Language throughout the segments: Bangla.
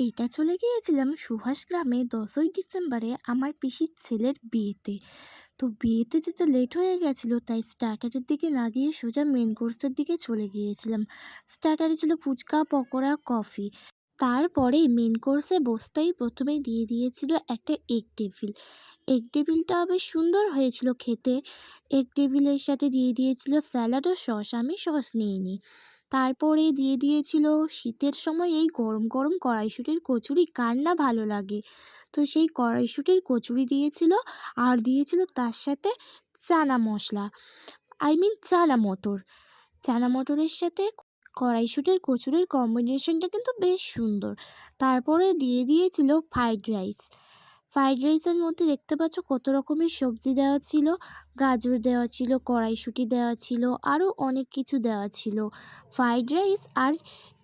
এটা চলে গিয়েছিলাম সুভাষ গ্রামে দশই ডিসেম্বরে আমার পিসির ছেলের বিয়েতে। তো বিয়েতে যেতে লেট হয়ে গেছিল, তাই স্টার্টারের দিকে না গিয়ে সোজা মেন কোর্সের দিকে চলে গিয়েছিলাম। স্টার্টারে ছিল ফুচকা, পকোড়া কফি তারপরে মেন কোর্সে বসতেই প্রথমে দিয়ে দিয়েছিল একটা এগ টেবিল এগ টেবিলটা বেশ সুন্দর হয়েছিল খেতে। এগ টেবিলের সাথে দিয়ে দিয়েছিল স্যালাড ও সস আমি সস নিইনি তারপরে দিয়ে দিয়েছিল শীতের সময় এই গরম গরম কড়াইশুঁটির কচুরি, কার না ভালো লাগে? তো সেই কড়াইশুঁটির কচুরি দিয়েছিল আর দিয়েছিল তার সাথে চানা মশলা। আই মিন চানা মটর। চানা মটরের সাথে কড়াইশুঁটির কচুরির কম্বিনেশনটা কিন্তু বেশ সুন্দর। তারপরে দিয়ে দিয়েছিল ফ্রাইড রাইস ফ্রাইড রাইসের মধ্যে দেখতে পাচ্ছ কত রকমের সবজি দেওয়া ছিল। গাজর দেওয়া ছিল, কড়াইশুঁটি দেওয়া ছিল, আরও অনেক কিছু দেওয়া ছিল। ফ্রাইড রাইস আর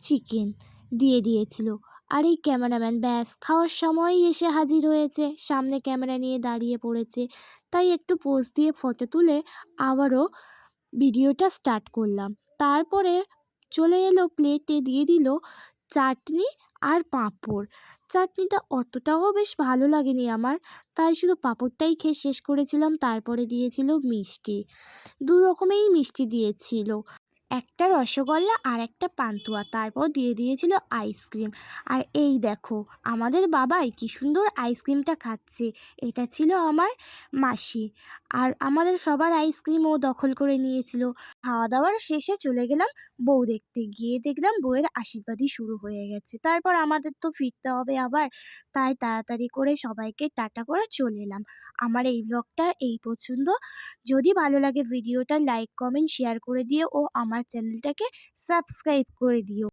চিকেন দিয়ে দিয়েছিল। আর এই ক্যামেরাম্যান ব্যাস, খাওয়ার সময়ই এসে হাজির হয়েছে। সামনে ক্যামেরা নিয়ে দাঁড়িয়ে পড়েছে। তাই একটু পোজ দিয়ে ফটো তুলে আবারও ভিডিওটা স্টার্ট করলাম। তারপরে চলে এলো প্লেটে দিয়ে দিল চাটনি আর পাঁপড়। চাটনিটা অতটাও বেশ ভালো লাগেনি আমার, তাই শুধু পাঁপড়টাই খেয়ে শেষ করেছিলাম, তারপরে দিয়েছিল মিষ্টি। দু রকমেরই মিষ্টি দিয়েছিল। একটা রসগোল্লা আর একটা পান্তুয়া, তারপর দিয়ে দিয়েছিল আইসক্রিম। আর এই দেখো, আমাদের বাবাই কি সুন্দর আইসক্রিমটা খাচ্ছে। এটা ছিল আমার মাসি। আর আমাদের সবার আইসক্রিমও দখল করে নিয়েছিল। খাওয়া দাওয়ার শেষে চলে গেলাম বউ দেখতে। গিয়ে দেখলাম বউয়ের আশীর্বাদই শুরু হয়ে গেছে। তারপর আমাদের তো ফিরতে হবে আবার। তাই তাড়াতাড়ি করে সবাইকে টাটা করে চলে এলাম। আমার এই ব্লগটা এই পছন্দ যদি ভালো লাগে ভিডিওটা লাইক কমেন্ট শেয়ার করে দিয়ে ও আমার চ্যানেলটাকে সাবস্ক্রাইব করে দিও।